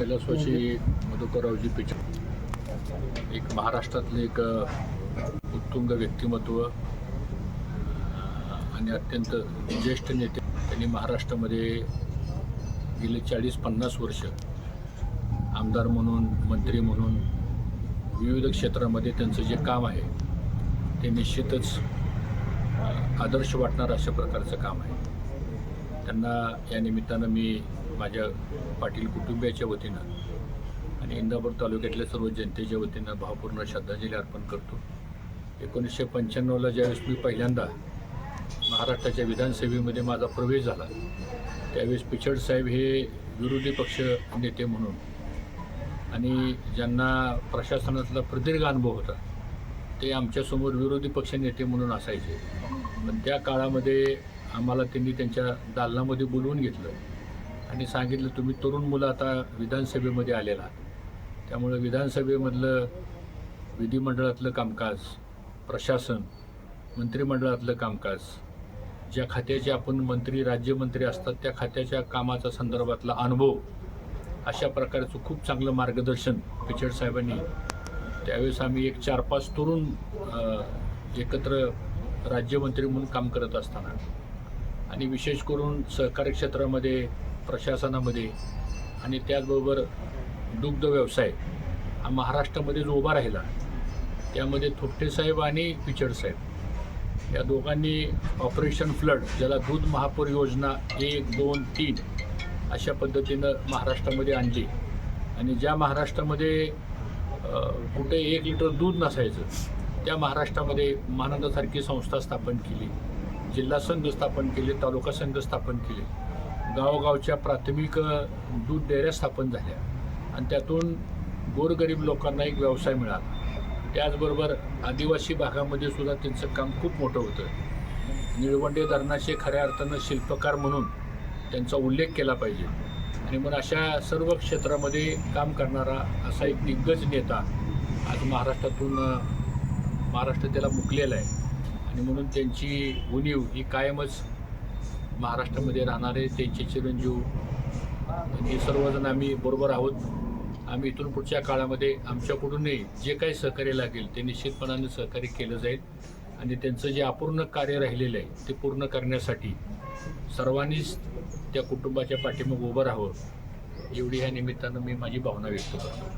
कैलासवासी मधुकररावजी पिच. एक महाराष्ट्रातले एक उत्तुंग व्यक्तिमत्व आणि अत्यंत ज्येष्ठ नेते त्यांनी महाराष्ट्रामध्ये गेले चाळीस पन्नास वर्ष आमदार म्हणून मंत्री म्हणून विविध क्षेत्रामध्ये त्यांचं जे काम आहे ते निश्चितच आदर्श वाटणार अशा प्रकारचं काम आहे. त्यांना या निमित्तानं मी माझ्या पाटील कुटुंबियाच्या वतीनं आणि इंदापूर तालुक्यातल्या सर्व जनतेच्या वतीनं भावपूर्ण श्रद्धांजली अर्पण करतो. एकोणीसशे पंच्याण्णवला ज्यावेळेस मी पहिल्यांदा महाराष्ट्राच्या विधानसभेमध्ये माझा प्रवेश झाला त्यावेळेस पिचड साहेब हे विरोधी पक्ष नेते म्हणून आणि ज्यांना प्रशासनातला प्रदीर्घ अनुभव होता ते आमच्यासमोर विरोधी पक्ष नेते म्हणून असायचे. पण त्या काळामध्ये आम्हाला त्यांनी त्यांच्या दालनामध्ये बोलवून घेतलं. आणि सांगितलं तुम्ही तरुण मुलं आता विधानसभेमध्ये आलेला आहात. त्यामुळं विधानसभेमधलं विधिमंडळातलं कामकाज प्रशासन मंत्रिमंडळातलं कामकाज ज्या खात्याचे आपण मंत्री राज्यमंत्री असतात त्या खात्याच्या कामाचा संदर्भातला अनुभव अशा प्रकारचं खूप चांगलं मार्गदर्शन पिचड साहेबांनी त्यावेळेस आम्ही एक चार पाच तरुण एकत्र राज्यमंत्री म्हणून काम करत असताना आणि विशेष करून सहकारी क्षेत्रामध्ये प्रशासनामध्ये आणि त्याचबरोबर दुग्ध व्यवसाय हा महाराष्ट्रामध्ये जो उभा राहिला त्यामध्ये थोपटे साहेब आणि पिचड साहेब या दोघांनी ऑपरेशन फ्लड ज्याला दूध महापूर योजना एक दोन तीन अशा पद्धतीनं महाराष्ट्रामध्ये आणली. आणि ज्या महाराष्ट्रामध्ये कुठे एक लिटर दूध नसायचं त्या महाराष्ट्रामध्ये महानंदासारखी संस्था स्थापन केली जिल्हा संघ स्थापन केले तालुका संघ स्थापन केले. गावोगावच्या प्राथमिक दूध डेअऱ्या स्थापन झाल्या. आणि त्यातून गोरगरीब लोकांना एक व्यवसाय मिळाला. त्याचबरोबर आदिवासी भागामध्ये सुद्धा त्यांचं काम खूप मोठं होतं. निळवंडे धरणाचे खऱ्या अर्थानं शिल्पकार म्हणून त्यांचा उल्लेख केला पाहिजे. आणि मग अशा सर्व क्षेत्रामध्ये काम करणारा असा एक दिग्गज नेता आज महाराष्ट्रातून महाराष्ट्र त्याला मुकलेला आहे. आणि म्हणून त्यांची उणीव ही कायमच महाराष्ट्रामध्ये राहणारे त्यांचे चिरंजीव हे सर्वजण आम्ही बरोबर आहोत. आम्ही इथून पुढच्या काळामध्ये आमच्याकडूनही जे काही सहकार्य लागेल ते निश्चितपणाने सहकार्य केलं जाईल. आणि त्यांचं जे अपूर्ण कार्य राहिलेलं आहे ते पूर्ण करण्यासाठी सर्वांनीच त्या कुटुंबाच्या पाठीमाग उभं राहावं एवढी ह्या निमित्तानं मी माझी भावना व्यक्त करतो.